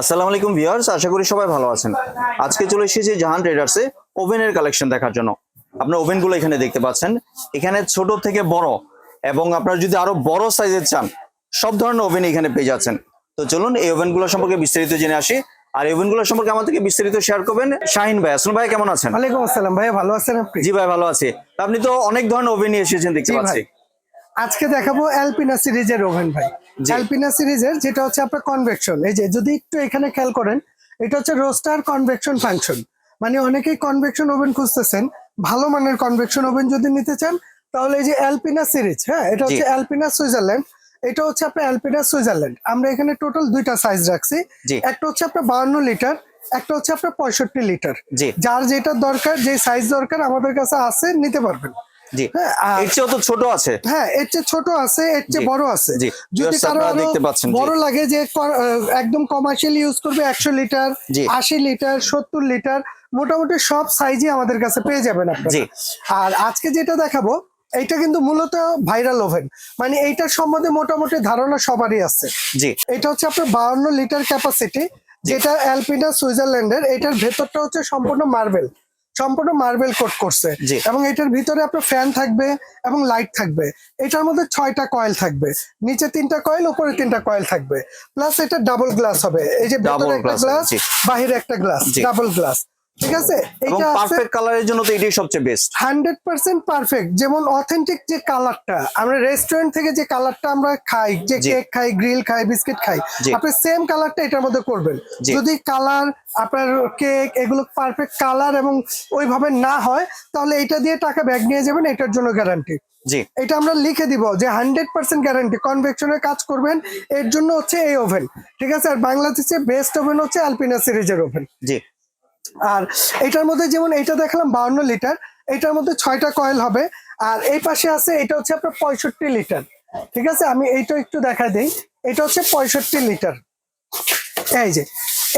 আসসালামু আলাইকুম ভিউয়ার্স আশা করি সবাই ভালো আছেন। আজকে চলে এসেছি জাহান ট্রেডার্সে ওভেনের কালেকশন দেখার জন্য। আপনার ওভেনগুলো এখানে দেখতে পাচ্ছেন। এখানে ছোট থেকে বড় এবং আপনারা যদি আরও বড় সাইজের চান সব ধরনের ওভেন এখানে পেয়ে যাচ্ছেন। তো চলুন এই ওভেনগুলো সম্পর্কে বিস্তারিত জেনে আসি। আর এই ওভেনগুলো সম্পর্কে আমাদেরকে বিস্তারিত শেয়ার করবেন শাহিন ভাই। আসুন ভাই কেমন আছেন? ওয়ালাইকুম আসসালাম ভাইয়া ভালো আছেন আপনি? জি ভাই ভালো আছে। আপনি তো অনেক ধরনের ওভেন নিয়ে এসেছেন দেখতে পাচ্ছি। ভাই। আজকে দেখাবো অ্যালপিনা সিরিজের ওভেন ভাই। অ্যালপিনা সিরিজের যেটা হচ্ছে আপনার কনভেকশন এই যে যদি একটু এখানে খেয়াল করেন এটা হচ্ছে রোস্টার কনভেকশন ফাংশন মানে অনেকেই কনভেকশন ওভেন খুঁজতেছেন ভালো মানের কনভেকশন ওভেন যদি নিতে চান তাহলে এই যে অ্যালপিনা সিরিজ হ্যাঁ এটা হচ্ছে অ্যালপিনা সুইজারল্যান্ড এটা হচ্ছে আপনার অ্যালপিনা সুইজারল্যান্ড আমরা এখানে টোটাল দুইটা সাইজ রাখছি। একটা হচ্ছে আপনার বাউন্ন লিটার একটা হচ্ছে আপনার পঁয়ষট্টি লিটার যার যেটা দরকার যে সাইজ দরকার আমাদের কাছে আছে নিতে পারবেন। জি। হ্যাঁ এর চেয়েও তো ছোট আছে। হ্যাঁ এর চেয়ে ছোট আছে এর চেয়ে বড় আছে। যদি কারও দেখতে পাচ্ছেন, বড় লাগে যে একদম কমার্শিয়াল ইউজ করবে একশো লিটার আশি লিটার সত্তর লিটার মোটামুটি সব সাইজই আমাদের কাছে পেয়ে যাবেন আপনারা। আর আজকে যেটা দেখাবো এটা কিন্তু মূলত ভাইরাল ওভেন মানে এইটার সম্বন্ধে মোটামুটি ধারণা সবারই আছে। জি। এটা হচ্ছে আপনার বাউন্ন লিটার ক্যাপাসিটি যেটা অ্যালপিনা সুইজারল্যান্ডের এটার ভেতরটা হচ্ছে সম্পূর্ণ মার্বেল সম্পূর্ণ মার্বেল কোট করছে। এবং এটার ভিতরে আপনার ফ্যান থাকবে এবং লাইট থাকবে। এটার মধ্যে ছয়টা কয়েল থাকবে। নিচে তিনটা কয়েল উপরে তিনটা কয়েল থাকবে। প্লাস এটা ডাবল গ্লাস হবে। এই যে ভিতরে একটা গ্লাস বাহিরে একটা গ্লাস ডাবল গ্লাস ঠিক আছে? এটা পারফেক্ট কালারের জন্য তো এটাই সবচেয়ে বেস্ট হান্ড্রেড পার্সেন্ট পারফেক্ট যেমন অথেন্টিক যে কালারটা আমরা রেস্টুরেন্ট থেকে যে কালারটা আমরা খাই যে। কেক খাই গ্রিল খাই বিস্কিট খাই আপনি সেম কালারটা এটার মধ্যে করবেন। যদি কালার আপনার কেক এগুলো পারফেক্ট কালার এবং ওইভাবে না হয় তাহলে এটা দিয়ে টাকা ব্যাগ নিয়ে যাবেন এটার জন্য গ্যারান্টি জি। এটা আমরা লিখে দিব যে হান্ড্রেড পার্সেন্ট গ্যারান্টি কনভেকশনের কাজ করবেন এর জন্য হচ্ছে এই ওভেন ঠিক আছে? আর বাংলাদেশের বেস্ট ওভেন হচ্ছে অ্যালপিনা সিরিজের ওভেন জি। আর এটার মধ্যে যেমন এটা দেখালাম বাউন্ন লিটার এটার মধ্যে ছয়টা কয়েল হবে। আর এই পাশে আছে এটা হচ্ছে আপনার পঁয়ষট্টি লিটার। ঠিক আছে? আমি এইটা একটু দেখা দিই। এটা হচ্ছে পঁয়ষট্টি লিটার। এই যে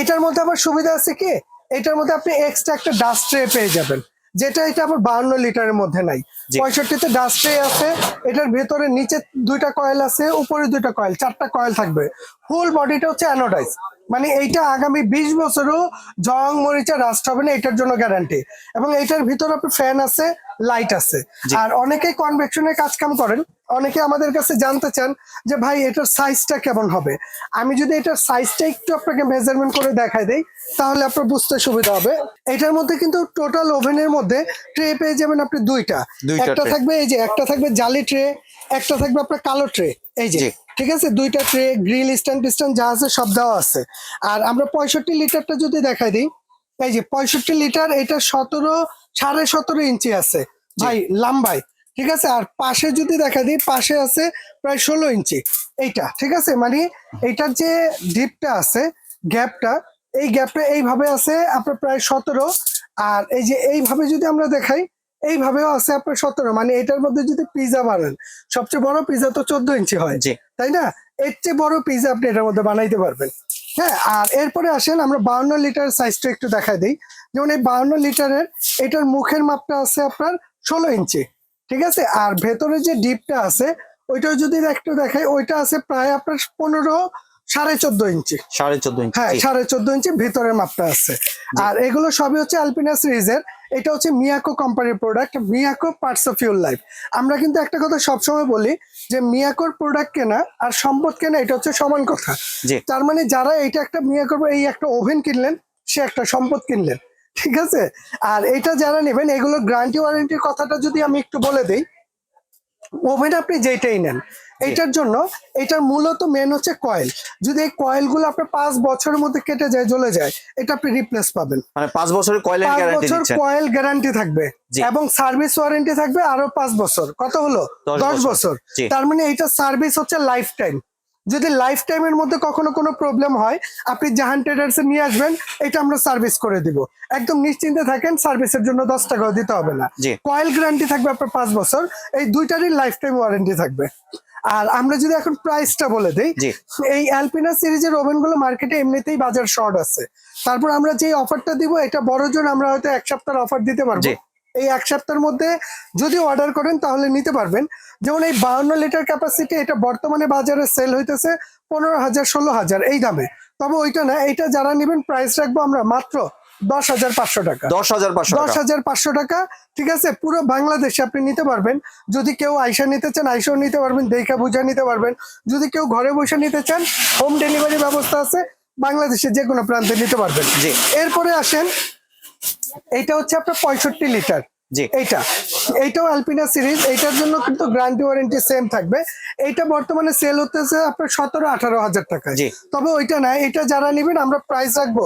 এটার মধ্যে আবার সুবিধা আছে কি? এটার মধ্যে আপনি এক্সট্রা একটা ডাস্ট ট্রে পেয়ে যাবেন। যেটা এটা আবার বাউন্ন লিটারের মধ্যে নাই। পঁয়ষট্টিতে ডাস্ট ট্রে আছে এটার ভেতরে নিচে দুইটা কয়েল আছে উপরে দুইটা কয়েল চারটা কয়েল থাকবে। ফুল বডিটা হচ্ছে অ্যানোডাইজ মানে এইটা আগামী বিশ বছরও জং মরিচা রাস্ট হবে না এটার জন্য গ্যারান্টি এবং এটার ভিতরে আপনার ফ্যান আছে লাইট আছে। আর অনেকেই কনভেকশনের কাজ কাম করেন অনেকে আমাদের কাছে জানতে চান যে ভাই এটার সাইজটা কেমন হবে? আমি যদি এটার সাইজটা একটু আপনাকে মেজারমেন্ট করে দেখাই দেই তাহলে আপনার বুঝতে সুবিধা হবে। এটার মধ্যে কিন্তু টোটাল ওভেনের মধ্যে ট্রে পেয়ে যাবেন আপনি দুইটা। একটা থাকবে এই যে একটা থাকবে জালি ট্রে একটা থাকবে আপনার কালো ট্রে এই যে। ঠিক আছে? দুইটা ট্রে গ্রিল স্ট্যান্ড স্ট্যান্ড যা আছে সব দেওয়া আছে। আর আমরা পঁয়ষট্টি লিটারটা যদি দেখাই দিই এই যে পঁয়ষট্টি লিটার এটা সতেরো সাড়ে সতেরো ইঞ্চি আছে। ভাই লাম্বাই। ঠিক আছে? আর পাশে যদি দেখা দিই পাশে আছে প্রায় ষোলো ইঞ্চি। এইটা ঠিক আছে? মানে এইটার যে ডিপটা আছে গ্যাপটা এই গ্যাপটা এইভাবে আছে আপনার প্রায় সতেরো। আর এই যে এইভাবে যদি আমরা দেখাই এইভাবেও আছে আপনার সতেরো। মানে এটার মধ্যে যদি পিজা বানান সবচেয়ে বড় পিজা তো চোদ্দ ইঞ্চি হয় তাই না? এর চেয়ে বড় পিজা আপনি এটার মধ্যে বানাইতে পারবেন। হ্যাঁ আর এরপরে আসেন আমরা বাউন্ন লিটার সাইজটা একটু দেখা দিই। যেমন এই বাউন্ন লিটারের এটার মুখের মাপটা আছে আপনার ষোলো ইঞ্চি ঠিক আছে? আর ভেতরে যে ডিপটা আছে ওইটাও যদি একটু দেখাই ওইটা আছে প্রায় আপনার পনেরো সাড়ে চোদ্দ ইঞ্চি। সাড়ে চোদ্দ ইঞ্চি হ্যাঁ সাড়ে চোদ্দ ইঞ্চি ভিতরের মাপটা আছে। আর এগুলো সবই হচ্ছে আলপিনা সিরিজের এটা হচ্ছে মিয়াকো কোম্পানির product Miyako parts of your life আমরা কিন্তু একটা কথা সবসময় বলি যে মিয়াকোর প্রোডাক্ট কেনা আর সম্পদ কেনা এটা হচ্ছে সমান কথা। তার মানে যারা এটা একটা মিয়াকোর এই একটা ওভেন কিনলেন সে একটা সম্পদ কিনলেন। ঠিক আছে? আর এটা যারা নেবেন এগুলো গ্যারান্টি ওয়ারেন্টির কথাটা যদি আমি একটু বলে দিই ওভেন আপনি যেটাই নেন এইটার জন্য এটার মূলত মেন হচ্ছে কয়েল যদি এই কয়েলগুলো আপনার পাঁচ বছরের মধ্যে কেটে যায় জ্বলে যায় এটা আপনি রিপ্লেস পাবেন। মানে পাঁচ বছরের কয়েলের গ্যারান্টি বছর কয়েল গ্যারান্টি থাকবে এবং সার্ভিস ওয়ারেন্টি থাকবে আরও পাঁচ বছর। কত হলো? দশ বছর। বছর। তার মানে এটা সার্ভিস হচ্ছে লাইফ টাইম যদি লাইফ টাইমের মধ্যে কখনো কোনো প্রবলেম হয় আপনি জাহান ট্রেডার্সে নিয়ে আসবেন এটা আমরা সার্ভিস করে দিব। একদম নিশ্চিন্তে থাকেন সার্ভিসের জন্য দশ টাকাও দিতে হবে না। কয়েল গ্যারান্টি থাকবে আপনার পাঁচ বছর এই দুইটারই লাইফ টাইম ওয়ারেন্টি থাকবে। আর আমরা যদি এখন প্রাইসটা বলে দেই এই অ্যালপিনা সিরিজের ওভেনগুলো মার্কেটে এমনিতেই বাজার শর্ট আছে। তারপর আমরা যে অফারটা দিব এটা বড় জন আমরা হয়তো এক সপ্তাহের অফার দিতে পারব। এই এক সপ্তাহের মধ্যে যদি অর্ডার করেন তাহলে নিতে পারবেন। যেমন এই বাউন্ন লিটার ক্যাপাসিটি এটা বর্তমানে বাজারে সেল হইতেছে পনেরো হাজার ষোলো হাজার এই দামে। তবে ওইটা না এটা যারা নেবেন প্রাইস রাখব আমরা মাত্র দশ হাজার পাঁচশো টাকা। দশ হাজার পাঁচশো দশ হাজার পাঁচশো টাকা ঠিক আছে? পুরো বাংলাদেশে আপনি নিতে পারবেন। যদি কেউ আইসা নিতে চান আইসাও নিতে পারবেন দেখা বুঝা নিতে পারবেন। যদি কেউ ঘরে বসে নিতে চান হোম ডেলিভারি ব্যবস্থা আছে বাংলাদেশে যে কোনো প্রান্তে নিতে পারবেন। জি। এরপরে আসেন এইটা হচ্ছে আপনার পঁয়ষট্টি লিটার। জি। এইটা। এইটাও অ্যালপিনা সিরিজ এইটার জন্য কিন্তু গ্যারান্টি ওয়ারেন্টি সেম থাকবে। এইটা বর্তমানে সেল হতেছে আপনার সতেরো আঠারো হাজার টাকা জি। তবে ওইটা না এটা যারা নেবেন আমরা প্রাইস রাখব।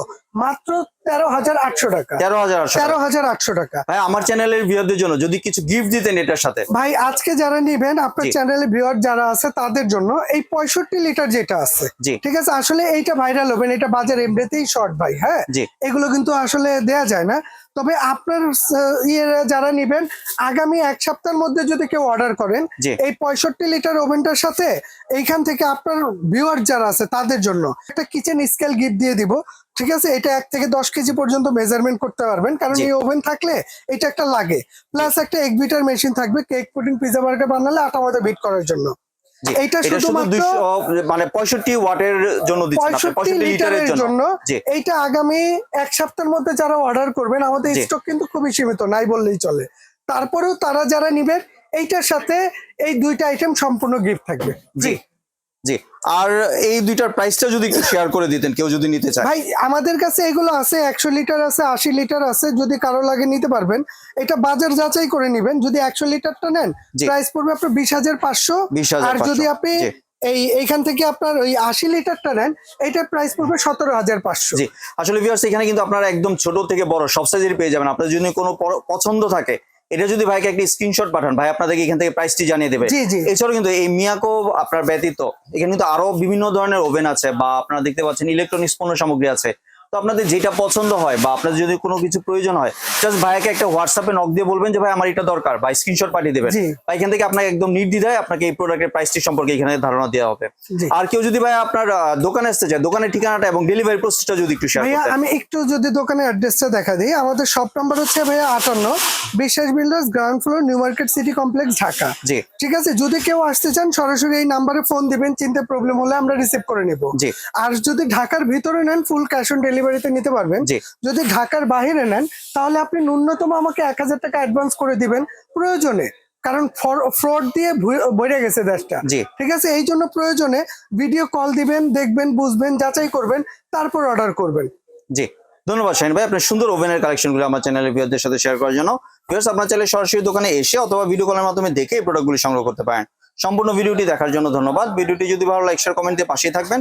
মাত্র তেরো হাজার আটশো টাকা। তেরো হাজার তেরো হাজার আটশো টাকা। ভাই আমার চ্যানেলের ভিউয়ারদের জন্য যদি কিছু গিফট দিতেন এটার সাথে। ভাই আজকে যারা নিবেন আপনার। চ্যানেলে ভিউয়ার যারা আছে তাদের জন্য এই পঁয়ষট্টি লিটার যেটা আছে ঠিক আছে? আসলে এইটা ভাইরাল হবেন এটা বাজার এমনিতেই শর্ট ভাই হ্যাঁ? এগুলো কিন্তু আসলে দেয়া যায় না। তবে আপনার ইয়ে যারা নিবেন আগামী এক সপ্তাহের মধ্যে যদি কেউ অর্ডার করেন এই পঁয়ষট্টি লিটার ওভেনটার সাথে এইখান থেকে আপনার ভিউয়ার যারা আছে তাদের জন্য একটা কিচেন স্কেল গিফট দিয়ে দিব। ঠিক আছে? এটা এক থেকে দশ কেজি পর্যন্ত মেজারমেন্ট করতে পারবেন। কারণ এই ওভেন থাকলে এটা একটা লাগে। প্লাস একটা এক বিটার মেশিন থাকবে। কেক পুডিং পিজা বার্গার বানালে আটা মতো বিট করার জন্য। এইটা এটা শুধুমাত্র মানে পঁয়ষট্টি ওয়াটের জন্য পঁয়ষট্টি লিটারের জন্য। এইটা আগামী এক সপ্তাহের মধ্যে যারা অর্ডার করবেন আমাদের স্টক কিন্তু খুবই সীমিত নাই বললেই চলে। তারপরেও তারা যারা নিবেন এইটার সাথে এই দুইটা আইটেম সম্পূর্ণ গিফট থাকবে। জি। জি। আর এই দুইটার প্রাইসটা যদি শেয়ার করে দিতেন কেউ যদি নিতে চায়। ভাই আমাদের কাছে এগুলো আছে একশো লিটার আছে আশি লিটার আছে যদি কারও লাগে নিতে পারবেন। এটা বাজার যাচাই করে নিবেন। যদি একশো লিটারটা নেন। প্রাইস পড়বে আপনার বিশ হাজার পাঁচশো। বিশ হাজার আর যদি আপনি এই এইখান থেকে আপনার ওই আশি লিটারটা নেন এইটার প্রাইস পড়বে সতেরো হাজার পাঁচশো। জি। আসলে ভিউয়ার্স এখানে কিন্তু আপনারা একদম ছোট থেকে বড় সব সাইজের পেয়ে যাবেন। আপনার যদি কোনো পছন্দ থাকে এটা যদি ভাইকে একটা স্ক্রিনশট পাঠান ভাই আপনাদেরকে এখান থেকে প্রাইসটি জানিয়ে দেবে। এছাড়াও কিন্তু এই মিয়াকো আপনার ব্যতীত এখানে কিন্তু আরও বিভিন্ন ধরনের ওভেন আছে বা আপনারা দেখতে পাচ্ছেন ইলেকট্রনিক্স পণ্য সামগ্রী আছে তো আপনাদের যেটা পছন্দ হয় বা আপনাদের যদি কোনো কিছু প্রয়োজন হয় জাস্ট ভাইকে একটা হোয়াটসঅ্যাপে নক দিয়ে বলবেন যে ভাই আমার এটা দরকার। বা স্ক্রিনশট পাঠিয়ে দেবেন। বা এখান থেকে আপনাকে একদম নির্দ্বিধায় আপনাকে এই প্রোডাক্টের প্রাইসটি সম্পর্কে এখানে ধারণা দেওয়া হবে। আর কেউ যদি ভাই আপনার দোকানে আসতে চায় দোকানের ঠিকানাটা এবং ডেলিভারি প্রসেসটা যদি একটু শেয়ার ভাইয়া আমি একটু যদি দোকানের অ্যাড্রেসটা দেখা দিই আমাদের শপ নাম্বার হচ্ছে ভাইয়া আটান্ন Biswas builders ground floor new market city complex Dhaka. জি। ঠিক আছে? যদি কেউ আসতে চান সরাসরি এই নাম্বারে ফোন দিবেন চিনতে প্রবলেম হলে আমরা রিসিভ করে নেব। জি। আর যদি ঢাকার ভিতরে নেন ফুল ক্যাশ অন ডেলিভারিতে নিতে পারবেন। যদি ঢাকার বাহিরে নেন তাহলে আপনি ন্যূনতম আমাকে এক হাজার টাকা অ্যাডভান্স করে দিবেন প্রয়োজনে। কারণ ফ্রড দিয়ে ভরে গেছে দেশটা। ঠিক আছে? এই জন্য প্রয়োজনে ভিডিও কল দিবেন দেখবেন বুঝবেন যাচাই করবেন তারপর অর্ডার করবেন। জি। ধন্যবাদ শাহিন ভাই। আপনার সুন্দর ওভেনের কালেকশনগুলো আমার চ্যানেলের ভিউয়ারদের সাথে শেয়ার করার জন্য। ভিউয়ার্স আপনার চাইলে সরাসরি দোকানে এসে অথবা ভিডিও কলের মাধ্যমে দেখে এই প্রোডাক্টগুলি সংগ্রহ করতে পারেন। সম্পূর্ণ ভিডিওটি দেখার জন্য ধন্যবাদ। ভিডিওটি যদি ভালো লাইক শেয়ার কমেন্ট দিয়ে পাশেই থাকবেন।